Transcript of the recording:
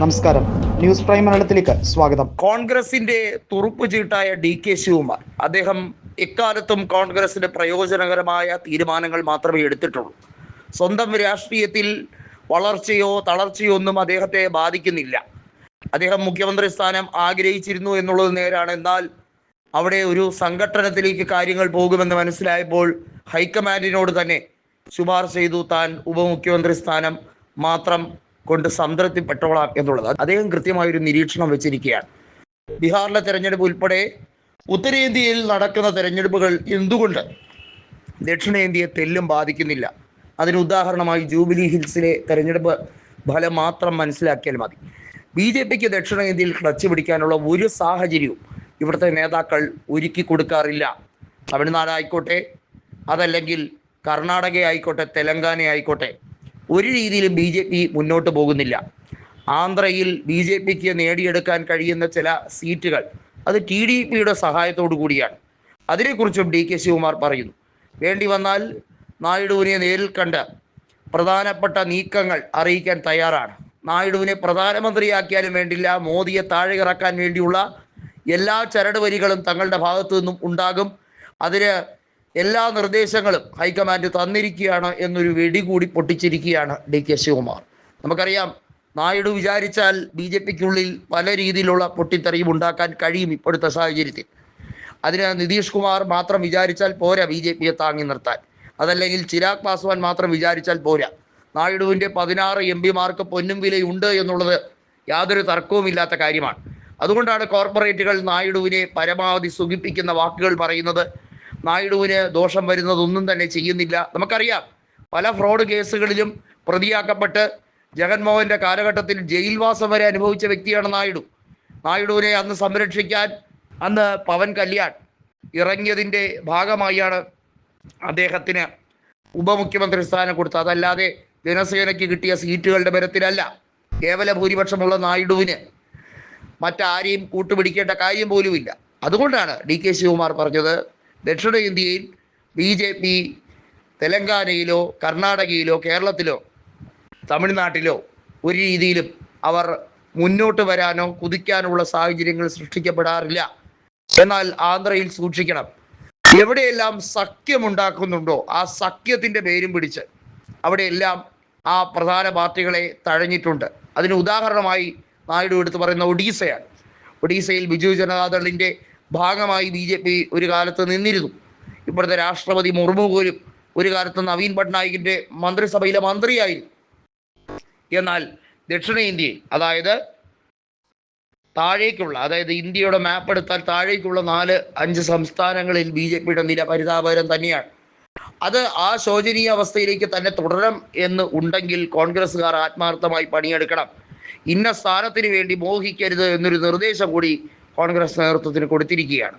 നമസ്കാരം. News prime മലയാളത്തിലേക്ക് സ്വാഗതം. കോൺഗ്രസിന്റെ തുറുപ്പ് ചീട്ടായ ഡി കെ ശിവകുമാർ. അദ്ദേഹം എക്കാലത്തും കോൺഗ്രസിന്റെ പ്രയോജനകരമായ തീരുമാനങ്ങൾ മാത്രമേ എടുത്തിട്ടുള്ളൂ. സ്വന്തം രാഷ്ട്രീയത്തിൽ വളർച്ചയോ തളർച്ചയോ ഒന്നും അദ്ദേഹത്തെ ബാധിക്കുന്നില്ല. അദ്ദേഹം മുഖ്യമന്ത്രി സ്ഥാനം ആഗ്രഹിച്ചിരുന്നു എന്നുള്ളത് നേരാണ്. എന്നാൽ അവിടെ ഒരു സംഘടനത്തിലേക്ക് കാര്യങ്ങൾ പോകുമെന്ന് മനസ്സിലായപ്പോൾ ഹൈക്കമാൻഡിനോട് തന്നെ ശുപാർശ ചെയ്തു. താൻ ഉപമുഖ്യമന്ത്രി സ്ഥാനം മാത്രം കൊണ്ട് സംതൃപ്തിപ്പെട്ടോളാം എന്നുള്ളത് അദ്ദേഹം കൃത്യമായൊരു നിരീക്ഷണം വെച്ചിരിക്കുകയാണ്. ബീഹാറിലെ തെരഞ്ഞെടുപ്പ് ഉൾപ്പെടെ ഉത്തരേന്ത്യയിൽ നടക്കുന്ന തെരഞ്ഞെടുപ്പുകൾ എന്തുകൊണ്ട്? ദക്ഷിണേന്ത്യയെ തെല്ലും ബാധിക്കുന്നില്ല. അതിന് ഉദാഹരണമായി ജൂബിലി ഹിൽസിലെ തെരഞ്ഞെടുപ്പ് ഫലം മാത്രം മനസ്സിലാക്കിയാൽ മതി. ബി ജെ പിക്ക് ദക്ഷിണേന്ത്യയിൽ ക്ലച്ച് പിടിക്കാനുള്ള ഒരു സാഹചര്യവും ഇവിടുത്തെ നേതാക്കൾ ഒരുക്കി കൊടുക്കാറില്ല. തമിഴ്നാട് ആയിക്കോട്ടെ അതല്ലെങ്കിൽ കർണാടക ആയിക്കോട്ടെ തെലങ്കാന ആയിക്കോട്ടെ ഒരു രീതിയിലും ബി ജെ പി മുന്നോട്ട് പോകുന്നില്ല. ആന്ധ്രയിൽ ബി ജെ പിക്ക് നേടിയെടുക്കാൻ കഴിയുന്ന ചില സീറ്റുകൾ അത് ടി ഡി പിയുടെ സഹായത്തോടു കൂടിയാണ്. അതിനെക്കുറിച്ചും ഡി കെ ശിവകുമാർ പറയുന്നു. വേണ്ടി വന്നാൽ നായിഡുവിനെ നേരിൽ കണ്ട് പ്രധാനപ്പെട്ട നീക്കങ്ങൾ അറിയിക്കാൻ തയ്യാറാണ്. നായിഡുവിനെ പ്രധാനമന്ത്രിയാക്കിയാലും വേണ്ടില്ല മോദിയെ താഴെ ഇറക്കാൻ വേണ്ടിയുള്ള എല്ലാ ചരട് വരികളും തങ്ങളുടെ ഭാഗത്തു നിന്നും ഉണ്ടാകും. അതിന് എല്ലാ നിർദ്ദേശങ്ങളും ഹൈക്കമാൻഡ് തന്നിരിക്കുകയാണ് എന്നൊരു വെടി കൂടി പൊട്ടിച്ചിരിക്കുകയാണ് ഡി കെ ശിവകുമാർ. നമുക്കറിയാം നായിഡു വിചാരിച്ചാൽ ബി ജെ പിക്കുള്ളിൽ പല രീതിയിലുള്ള പൊട്ടിത്തെറിയും ഉണ്ടാക്കാൻ കഴിയും ഇപ്പോഴത്തെ സാഹചര്യത്തിൽ. അതിന് നിതീഷ് കുമാർ മാത്രം വിചാരിച്ചാൽ പോരാ ബി ജെ പിയെ താങ്ങി നിർത്താൻ. അതല്ലെങ്കിൽ ചിരാഗ് പാസ്വാൻ മാത്രം വിചാരിച്ചാൽ പോരാ. നായിഡുവിന്റെ പതിനാറ് എം പിമാർക്ക് പൊന്നും വിലയുണ്ട് എന്നുള്ളത് യാതൊരു തർക്കവുമില്ലാത്ത കാര്യമാണ്. അതുകൊണ്ടാണ് കോർപ്പറേറ്റുകൾ നായിഡുവിനെ പരമാവധി സുഖിപ്പിക്കുന്ന വാക്കുകൾ പറയുന്നത്. നായിഡുവിന് ദോഷം വരുന്നതൊന്നും തന്നെ ചെയ്യുന്നില്ല. നമുക്കറിയാം പല ഫ്രോഡ് കേസുകളിലും പ്രതിയാക്കപ്പെട്ട് ജഗൻമോഹന്റെ കാലഘട്ടത്തിൽ ജയിൽവാസം വരെ അനുഭവിച്ച വ്യക്തിയാണ് നായിഡു. നായിഡുവിനെ അന്ന് സംരക്ഷിക്കാൻ അന്ന് പവൻ കല്യാൺ ഇറങ്ങിയതിന്റെ ഭാഗമായാണ് അദ്ദേഹത്തിന് ഉപമുഖ്യമന്ത്രി സ്ഥാനം കൊടുത്തത്. അതല്ലാതെ ജനസേനയ്ക്ക് കിട്ടിയ സീറ്റുകളുടെ ബലത്തിലല്ല. കേവല ഭൂരിപക്ഷമുള്ള നായിഡുവിന് മറ്റാരെയും കൂട്ടുപിടിക്കേണ്ട കാര്യം പോലുമില്ല. അതുകൊണ്ടാണ് ഡി കെ ശിവകുമാർ പറഞ്ഞത് ദക്ഷിണേന്ത്യയിൽ ബി ജെ പി തെലങ്കാനയിലോ കർണാടകയിലോ കേരളത്തിലോ തമിഴ്നാട്ടിലോ ഒരു രീതിയിലും അവർ മുന്നോട്ട് വരാനോ കുതിക്കാനുള്ള സാഹചര്യങ്ങൾ സൃഷ്ടിക്കപ്പെടാറില്ല. എന്നാൽ ആന്ധ്രയിൽ സൂക്ഷിക്കണം. എവിടെയെല്ലാം സഖ്യമുണ്ടാക്കുന്നുണ്ടോ ആ സഖ്യത്തിന്റെ പേരും പിടിച്ച് അവിടെയെല്ലാം ആ പ്രധാന പാർട്ടികളെ തഴഞ്ഞിട്ടുണ്ട്. അതിന് ഉദാഹരണമായി നായിഡു എടുത്ത് പറയുന്ന ഒഡീസയാണ്. ഒഡീസയിൽ ബിജു ജനതാദളിന്റെ ഭാഗമായി ബി ജെ പി ഒരു കാലത്ത് നിന്നിരുന്നു. ഇപ്പോഴത്തെ രാഷ്ട്രപതി മുർമു പോലും ഒരു കാലത്ത് നവീൻ പട്നായിക്കിന്റെ മന്ത്രിസഭയിലെ മന്ത്രിയായിരുന്നു. എന്നാൽ ദക്ഷിണേന്ത്യയിൽ അതായത് താഴേക്കുള്ള അതായത് ഇന്ത്യയുടെ മാപ്പ് എടുത്താൽ താഴേക്കുള്ള നാല് അഞ്ച് സംസ്ഥാനങ്ങളിൽ ബി ജെ പിയുടെ നില പരിതാപകരം തന്നെയാണ്. അത് ആ ശോചനീയ അവസ്ഥയിലേക്ക് തന്നെ തുടരണം എന്ന് ഉണ്ടെങ്കിൽ കോൺഗ്രസ്സുകാർ ആത്മാർത്ഥമായി പണിയെടുക്കണം. ഇന്ന സ്ഥാനത്തിന് വേണ്ടി മോഹിക്കരുത് എന്നൊരു നിർദ്ദേശം കൂടി കോൺഗ്രസ് നേതൃത്വത്തിന് കൊടുത്തിരിക്കുകയാണ്.